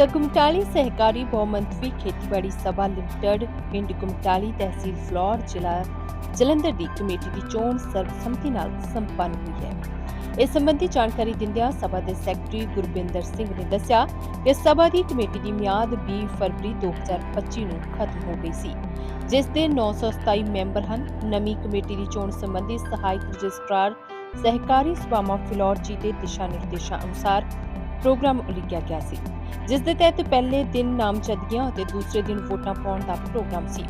ਤਾਂ ਗੁਮਟਾਲੀ ਸਹਿਕਾਰੀ ਬਹੁਮੰਤਵੀ ਖੇਤੀਬਾੜੀ ਸਭਾ ਲਿਮਟਿਡ ਪਿੰਡ ਗੁਮਟਾਲੀ ਤਹਿਸੀਲ ਫਲੌਰ ਜ਼ਿਲ੍ਹਾ ਜਲੰਧਰ ਦੀ ਕਮੇਟੀ ਦੀ ਚੋਣ ਸਰਬਸੰਮਤੀ ਨਾਲ ਸੰਪੰਨ ਹੋਈ ਹੈ ਇਸ ਸੰਬੰਧੀ ਜਾਣਕਾਰੀ ਦਿੰਦਿਆਂ ਸਭਾ ਦੇ ਸੈਕਟਰੀ ਗੁਰਬਿੰਦਰ ਸਿੰਘ ਨੇ ਦੱਸਿਆ ਕਿ ਸਭਾ ਦੀ ਕਮੇਟੀ ਦੀ ਮਿਆਦ 20 ਫਰਵਰੀ 2025 ਨੂੰ ਖਤਮ ਹੋ ਗਈ ਸੀ ਜਿਸ ਦੇ 927 ਮੈਂਬਰ ਹਨ ਨਵੀਂ ਕਮੇਟੀ ਦੀ ਚੋਣ ਸੰਬੰਧੀ ਸਹਾਇਕ ਰਜਿਸਟਰਾਰ ਸਹਿਕਾਰੀ ਸਭਾਵਾਂ ਫਿਲੌਰ ਜੀ ਦੇ ਦਿਸ਼ਾ ਨਿਰਦੇਸ਼ਾਂ ਅਨੁਸਾਰ ਪ੍ਰੋਗਰਾਮ ਉਲੀਕਿਆ ਗਿਆ ਸੀ ਜਿਸ ਦੇ ਤਹਿਤ ਪਹਿਲੇ ਦਿਨ ਨਾਮਜ਼ਦਗੀਆਂ ਅਤੇ ਦੂਸਰੇ ਦਿਨ ਵੋਟਾਂ ਪਾਉਣ ਦਾ ਪ੍ਰੋਗਰਾਮ ਸੀ।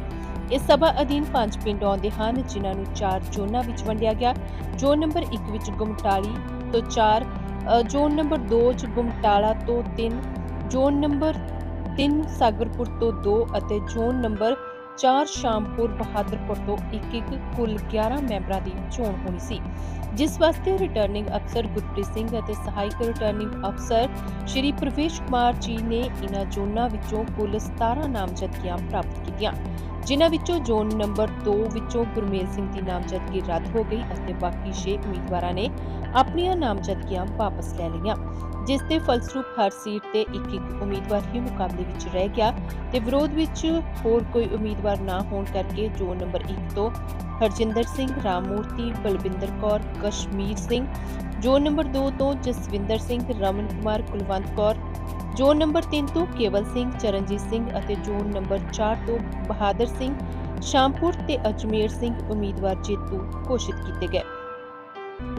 ਇਸ ਸਭਾ ਅਧੀਨ ਪੰਜ ਪਿੰਡ ਆਉਂਦੇ ਹਨ, ਜਿਨ੍ਹਾਂ ਨੂੰ ਚਾਰ ਜ਼ੋਨਾਂ ਵਿੱਚ ਵੰਡਿਆ ਗਿਆ। ਜ਼ੋਨ ਨੰਬਰ 1 ਵਿੱਚ ਗੁਮਟਾਲੀ ਤੋਂ 4 ਜ਼ੋਨ ਨੰਬਰ 2 ਚ ਗੁਮਟਾਲਾ ਤੋਂ 3 ਜ਼ੋਨ ਨੰਬਰ 3 ਸਾਗਰਪੁਰ ਤੋਂ 2 ਅਤੇ ਜ਼ੋਨ ਨੰਬਰ ਚਾਰ ਸ਼ਾਮਪੁਰ ਬਹਾਦਰਪੁਰ ਤੋਂ 1-1 ਕੁੱਲ 11 ਮੈਂਬਰਾਂ ਦੀ ਚੋਣ ਹੋਣੀ ਸੀ। ਜਿਸ ਵਾਸਤੇ ਰਿਟਰਨਿੰਗ ਅਫਸਰ ਗੁਰਪ੍ਰੀਤ ਸਿੰਘ ਅਤੇ ਸਹਾਇਕ ਰਿਟਰਨਿੰਗ ਅਫਸਰ ਸ਼੍ਰੀ ਪ੍ਰਵੇਸ਼ ਕੁਮਾਰ ਜੀ ਨੇ ਇਨ੍ਹਾਂ ਜ਼ੋਨਾਂ ਵਿੱਚੋਂ ਕੁੱਲ 17 ਨਾਮਜ਼ਦਗੀਆਂ ਪ੍ਰਾਪਤ ਕੀਤੀਆਂ, ਜਿਨ੍ਹਾਂ ਵਿੱਚੋਂ ਜ਼ੋਨ ਨੰਬਰ 2 ਵਿੱਚੋਂ ਗੁਰਮੇਲ ਸਿੰਘ ਦੀ ਨਾਮਜ਼ਦਗੀ ਰੱਦ ਹੋ ਗਈ ਅਤੇ ਬਾਕੀ 6 ਉਮੀਦਵਾਰਾਂ ਨੇ ਆਪਣੀਆਂ ਨਾਮਜ਼ਦਗੀਆਂ ਵਾਪਸ ਲੈ ਲਈਆਂ, ਜਿਸ ਦੇ ਫਲਸਰੂਪ ਹਰ ਸੀਟ ਤੇ ਇੱਕ ਇੱਕ ਉਮੀਦਵਾਰ ਹੀ ਮੁਕਾਬਲੇ ਵਿੱਚ ਰਹਿ ਗਿਆ ਤੇ ਵਿਰੋਧ ਵਿੱਚ ਹੋਰ ਕੋਈ ਉਮੀਦਵਾਰ ਨਾ ਹੋਣ ਕਰਕੇ ਜ਼ੋਨ ਨੰਬਰ 1 ਤੋਂ ਹਰਜਿੰਦਰ ਸਿੰਘ, ਰਾਮਮੂਰਤੀ, ਬਲਵਿੰਦਰ ਕੌਰ, ਕਸ਼ਮੀਰ ਸਿੰਘ ਜ਼ੋਨ ਨੰਬਰ 2 ਤੋਂ ਜਸਵਿੰਦਰ ਸਿੰਘ, ਰਮਨ ਕੁਮਾਰ, ਕੁਲਵੰਤ ਕੌਰ ਜ਼ੋਨ ਨੰਬਰ 3 ਤੋਂ ਕੇਵਲ ਸਿੰਘ, ਚਰਨਜੀਤ ਸਿੰਘ ਅਤੇ ਜ਼ੋਨ ਨੰਬਰ 4 ਤੋਂ ਬਹਾਦਰ ਸਿੰਘ, ਸ਼ਾਮਪੁਰ ਤੇ ਅਜਮੇਰ ਸਿੰਘ ਉਮੀਦਵਾਰ ਜੇਤੂ ਘੋਸ਼ਿਤ ਕੀਤੇ ਗਏ।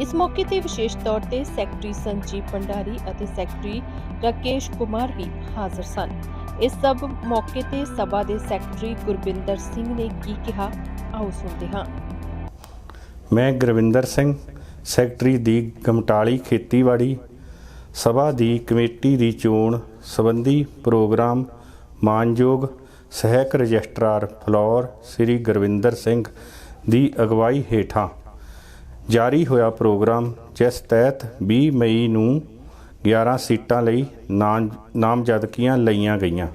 ਇਸ ਮੌਕੇ ਤੇ ਵਿਸ਼ੇਸ਼ ਤੌਰ ਤੇ ਸੈਕਟਰੀ ਸੰਜੀਵ ਭੰਡਾਰੀ ਅਤੇ ਸੈਕਟਰੀ ਰਾਕੇਸ਼ ਕੁਮਾਰ ਵੀ ਹਾਜ਼ਰ ਸਨ। ਇਸ ਸਭ ਮੌਕੇ ਤੇ ਸਭਾ ਦੇ ਸੈਕਟਰੀ ਗੁਰਬਿੰਦਰ ਸਿੰਘ ਨੇ ਕੀ ਕਿਹਾ? ਆਓ ਸੁਣਦੇ ਹਾਂ। ਮੈਂ ਗੁਰਵਿੰਦਰ ਸਿੰਘ, ਸੈਕਟਰੀ ਦੀ ਗਮਟਾਲੀ ਖੇਤੀਬਾੜੀ, ਸਭਾ ਦੀ ਕਮੇਟੀ ਦੀ ਚੋਣ ਸੰਬੰਧੀ ਪ੍ਰੋਗਰਾਮ ਮਾਨਯੋਗ ਸਹਾਇਕ ਰਜਿਸਟਰਾਰ ਫਲੌਰ ਸ੍ਰੀ ਗੁਰਵਿੰਦਰ ਸਿੰਘ ਦੀ ਅਗਵਾਈ ਹੇਠਾਂ ਜਾਰੀ ਹੋਇਆ ਪ੍ਰੋਗਰਾਮ, ਜਿਸ ਤਹਿਤ 20 ਮਈ ਨੂੰ 11 ਸੀਟਾਂ ਲਈ ਨਾਮ ਨਾਮਜ਼ਦਗੀਆਂ ਲਈਆਂ ਗਈਆਂ।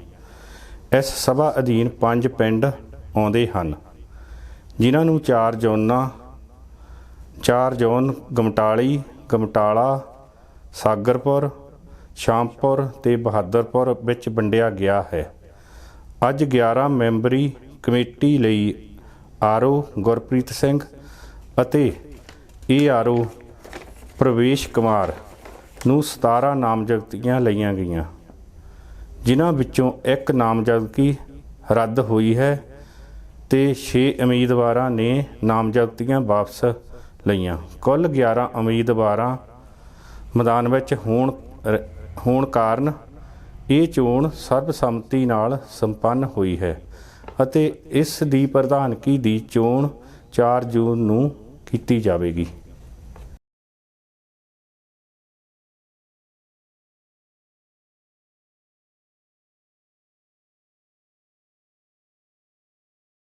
ਇਸ ਸਭਾ ਅਧੀਨ ਪੰਜ ਪਿੰਡ ਆਉਂਦੇ ਹਨ, ਜਿਨ੍ਹਾਂ ਨੂੰ ਚਾਰ ਜ਼ੋਨਾਂ ਚਾਰ ਜ਼ੋਨ ਗਮਟਾਲੀ, ਗਮਟਾਲਾ, ਸਾਗਰਪੁਰ, ਸ਼ਾਮਪੁਰ ਤੇ ਬਹਾਦਰਪੁਰ ਵਿੱਚ ਵੰਡਿਆ ਗਿਆ ਹੈ। ਅੱਜ 11 ਮੈਂਬਰੀ ਕਮੇਟੀ ਲਈ ਆਰਓ ਗੁਰਪ੍ਰੀਤ ਸਿੰਘ ਅਤੇ ਏ ਆਰਓ ਪ੍ਰਵੇਸ਼ ਕੁਮਾਰ ਨੂੰ 17 ਨਾਮਜ਼ਦਗੀਆਂ ਲਈਆਂ ਗਈਆਂ, ਜਿਨ੍ਹਾਂ ਵਿੱਚੋਂ ਇੱਕ ਨਾਮਜ਼ਦਗੀ ਰੱਦ ਹੋਈ ਹੈ ਤੇ 6 ਉਮੀਦਵਾਰਾਂ ਨੇ ਨਾਮਜ਼ਦਗੀਆਂ ਵਾਪਸ ਲਈਆਂ। ਕੁੱਲ 11 ਉਮੀਦਵਾਰਾਂ ਮੈਦਾਨ ਵਿੱਚ ਹੋਣ ਹੋਣ ਕਾਰਨ ਇਹ ਚੋਣ ਸਰਬਸੰਮਤੀ ਨਾਲ ਸੰਪੰਨ ਹੋਈ ਹੈ ਅਤੇ ਇਸ ਦੀ ਪ੍ਰਧਾਨਗੀ ਦੀ ਚੋਣ 4 ਜੂਨ ਨੂੰ ਕੀਤੀ ਜਾਵੇਗੀ।